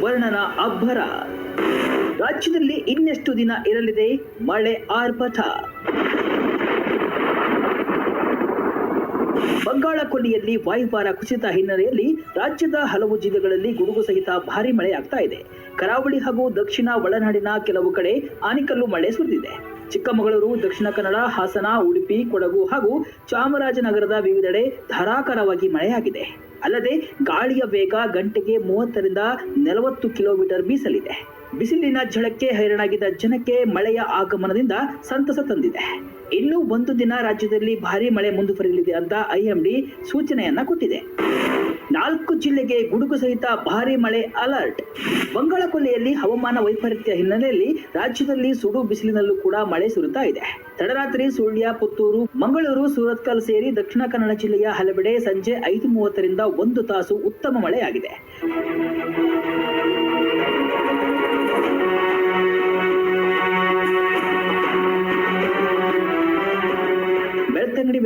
ವರ್ಣನ ಅಬ್ಬರ. ರಾಜ್ಯದಲ್ಲಿ ಇನ್ನೆಷ್ಟು ದಿನ ಇರಲಿದೆ? ಮಳೆ ಆರ್ಭಟ. ಬಂಗಾಳ ಕೊಲ್ಲಿಯಲ್ಲಿ ವಾಯುಭಾರ ಕುಸಿತ ಹಿನ್ನೆಲೆಯಲ್ಲಿ ರಾಜ್ಯದ ಹಲವು ಜಿಲ್ಲೆಗಳಲ್ಲಿ ಗುಡುಗು ಸಹಿತ ಭಾರಿ ಮಳೆಯಾಗ್ತಾ ಇದೆ. ಕರಾವಳಿ ಹಾಗೂ ದಕ್ಷಿಣ ಒಳನಾಡಿನ ಕೆಲವು ಕಡೆ ಆನಿಕಲ್ಲು ಮಳೆ ಸುರಿದಿದೆ. ಚಿಕ್ಕಮಗಳೂರು, ದಕ್ಷಿಣ ಕನ್ನಡ, ಹಾಸನ, ಉಡುಪಿ, ಕೊಡಗು ಹಾಗೂ ಚಾಮರಾಜನಗರದ ವಿವಿಧೆಡೆ ಧಾರಾಕಾರವಾಗಿ ಮಳೆಯಾಗಿದೆ. ಅಲ್ಲದೆ ಗಾಳಿಯ ವೇಗ ಗಂಟೆಗೆ ಮೂವತ್ತರಿಂದ ನಲವತ್ತು ಕಿಲೋಮೀಟರ್ ಬೀಸಲಿದೆ. ಬಿಸಿಲಿನ ಝಳಕ್ಕೆ ಹೈರಾಣಾಗಿದ್ದ ಜನಕ್ಕೆ ಮಳೆಯ ಆಗಮನದಿಂದ ಸಂತಸ ತಂದಿದೆ. ಇನ್ನು ಒಂದು ದಿನ ರಾಜ್ಯದಲ್ಲಿ ಭಾರಿ ಮಳೆ ಮುಂದುವರಿಯಲಿದೆ ಅಂತ ಐಎಂಡಿ ಸೂಚನೆಯನ್ನ ಕೊಟ್ಟಿದೆ. ನಾಲ್ಕು ಜಿಲ್ಲೆಗೆ ಗುಡುಗು ಸಹಿತ ಭಾರಿ ಮಳೆ ಅಲರ್ಟ್. ಬಂಗಾಳ ಕೊಲ್ಲಿಯಲ್ಲಿ ಹವಾಮಾನ ವೈಪರೀತ್ಯ ಹಿನ್ನೆಲೆಯಲ್ಲಿ ರಾಜ್ಯದಲ್ಲಿ ಸುಡು ಬಿಸಿಲಿನಲ್ಲೂ ಕೂಡ ಮಳೆ ಸುರಿತಾ ಇದೆ. ತಡರಾತ್ರಿ ಸುಳ್ಯ, ಪುತ್ತೂರು, ಮಂಗಳೂರು, ಸೂರತ್ಕಲ್ ಸೇರಿ ದಕ್ಷಿಣ ಕನ್ನಡ ಜಿಲ್ಲೆಯ ಹಲವೆಡೆ ಸಂಜೆ ಐದು ಮೂವತ್ತರಿಂದ ಒಂದು ತಾಸು ಉತ್ತಮ ಮಳೆಯಾಗಿದೆ.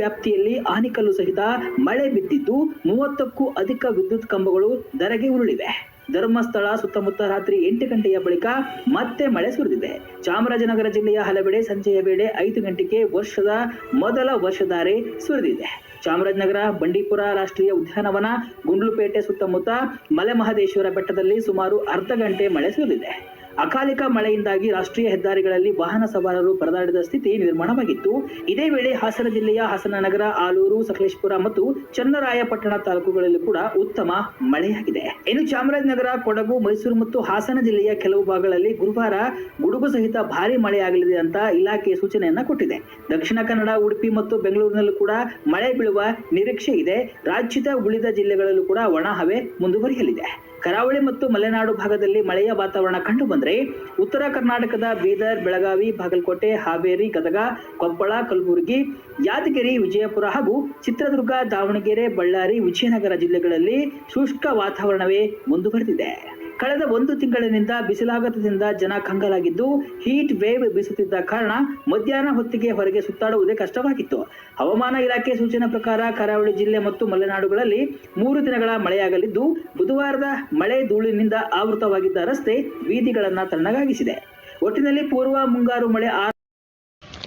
ವ್ಯಾಪ್ತಿಯಲ್ಲಿ ಆನಿಕಲ್ಲು ಸಹಿತ ಮಳೆ ಬಿದ್ದಿದ್ದು ಮೂವತ್ತಕ್ಕೂ ಅಧಿಕ ವಿದ್ಯುತ್ ಕಂಬಗಳು ಧರೆಗೆ ಉರುಳಿವೆ. ಧರ್ಮಸ್ಥಳ ಸುತ್ತಮುತ್ತ ರಾತ್ರಿ ಎಂಟು ಗಂಟೆಯ ಬಳಿಕ ಮತ್ತೆ ಮಳೆ ಸುರಿದಿದೆ. ಚಾಮರಾಜನಗರ ಜಿಲ್ಲೆಯ ಹಲವೆಡೆ ಸಂಜೆಯ ವೇಳೆ ಐದು ಗಂಟೆಗೆ ವರ್ಷದ ಮೊದಲ ವರ್ಷಧಾರೆ ಸುರಿದಿದೆ. ಚಾಮರಾಜನಗರ, ಬಂಡೀಪುರ ರಾಷ್ಟ್ರೀಯ ಉದ್ಯಾನವನ, ಗುಂಡ್ಲುಪೇಟೆ ಸುತ್ತಮುತ್ತ ಮಲೆ ಮಹದೇಶ್ವರ ಬೆಟ್ಟದಲ್ಲಿ ಸುಮಾರು ಅರ್ಧ ಗಂಟೆ ಮಳೆ ಸುರಿದಿದೆ. ಅಕಾಲಿಕ ಮಳೆಯಿಂದಾಗಿ ರಾಷ್ಟ್ರೀಯ ಹೆದ್ದಾರಿಗಳಲ್ಲಿ ವಾಹನ ಸವಾರರು ಪರದಾಡಿದ ಸ್ಥಿತಿ ನಿರ್ಮಾಣವಾಗಿತ್ತು. ಇದೇ ವೇಳೆ ಹಾಸನ ಜಿಲ್ಲೆಯ ಹಾಸನ ನಗರ, ಆಲೂರು, ಸಕಲೇಶ್ಪುರ ಮತ್ತು ಚನ್ನರಾಯಪಟ್ಟಣ ತಾಲೂಕುಗಳಲ್ಲಿ ಕೂಡ ಉತ್ತಮ ಮಳೆಯಾಗಿದೆ. ಇನ್ನು ಚಾಮರಾಜನಗರ, ಕೊಡಗು, ಮೈಸೂರು ಮತ್ತು ಹಾಸನ ಜಿಲ್ಲೆಯ ಕೆಲವು ಭಾಗಗಳಲ್ಲಿ ಗುರುವಾರ ಗುಡುಗು ಸಹಿತ ಭಾರಿ ಮಳೆಯಾಗಲಿದೆ ಅಂತ ಇಲಾಖೆ ಸೂಚನೆಯನ್ನ ಕೊಟ್ಟಿದೆ. ದಕ್ಷಿಣ ಕನ್ನಡ, ಉಡುಪಿ ಮತ್ತು ಬೆಂಗಳೂರಿನಲ್ಲೂ ಕೂಡ ಮಳೆ ಬೀಳುವ ನಿರೀಕ್ಷೆ ಇದೆ. ರಾಜ್ಯದ ಉಳಿದ ಜಿಲ್ಲೆಗಳಲ್ಲೂ ಕೂಡ ಒಣಹವೆ ಮುಂದುವರಿಯಲಿದೆ. ಕರಾವಳಿ ಮತ್ತು ಮಲೆನಾಡು ಭಾಗದಲ್ಲಿ ಮಳೆಯ ವಾತಾವರಣ ಕಂಡು ಬಂದರೆ ಉತ್ತರ ಕರ್ನಾಟಕದ ಬೀದರ್, ಬೆಳಗಾವಿ, ಬಾಗಲಕೋಟೆ, ಹಾವೇರಿ, ಗದಗ, ಕೊಪ್ಪಳ, ಕಲಬುರಗಿ, ಯಾದಗಿರಿ, ವಿಜಯಪುರ ಹಾಗೂ ಚಿತ್ರದುರ್ಗ, ದಾವಣಗೆರೆ, ಬಳ್ಳಾರಿ, ವಿಜಯನಗರ ಜಿಲ್ಲೆಗಳಲ್ಲಿ ಶುಷ್ಕ ವಾತಾವರಣವೇ ಮುಂದುವರೆದಿದೆ. ಕಳೆದ ಒಂದು ತಿಂಗಳಿನಿಂದ ಬಿಸಿಲಾಗತದಿಂದ ಜನ ಕಂಗಲಾಗಿದ್ದು ಹೀಟ್ ವೇವ್ ಬೀಸುತ್ತಿದ್ದ ಕಾರಣ ಮಧ್ಯಾಹ್ನ ಹೊತ್ತಿಗೆ ಹೊರಗೆ ಸುತ್ತಾಡುವುದೇ ಕಷ್ಟವಾಗಿತ್ತು. ಹವಾಮಾನ ಇಲಾಖೆ ಸೂಚನೆ ಪ್ರಕಾರ ಕರಾವಳಿ ಜಿಲ್ಲೆ ಮತ್ತು ಮಲೆನಾಡುಗಳಲ್ಲಿ ಮೂರು ದಿನಗಳ ಮಳೆಯಾಗಲಿದ್ದು, ಬುಧವಾರದ ಮಳೆ ಧೂಳಿನಿಂದ ಆವೃತವಾಗಿದ್ದ ರಸ್ತೆ ಬೀದಿಗಳನ್ನು ತಣ್ಣಗಾಗಿಸಿದೆ. ಒಟ್ಟಿನಲ್ಲಿ ಪೂರ್ವ ಮುಂಗಾರು ಮಳೆ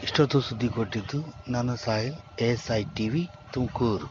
ಇಷ್ಟೊತ್ತು ಸುದ್ದಿ ಕೊಟ್ಟಿದ್ದು ನಾನು Sahil S I TV, Tumakuru.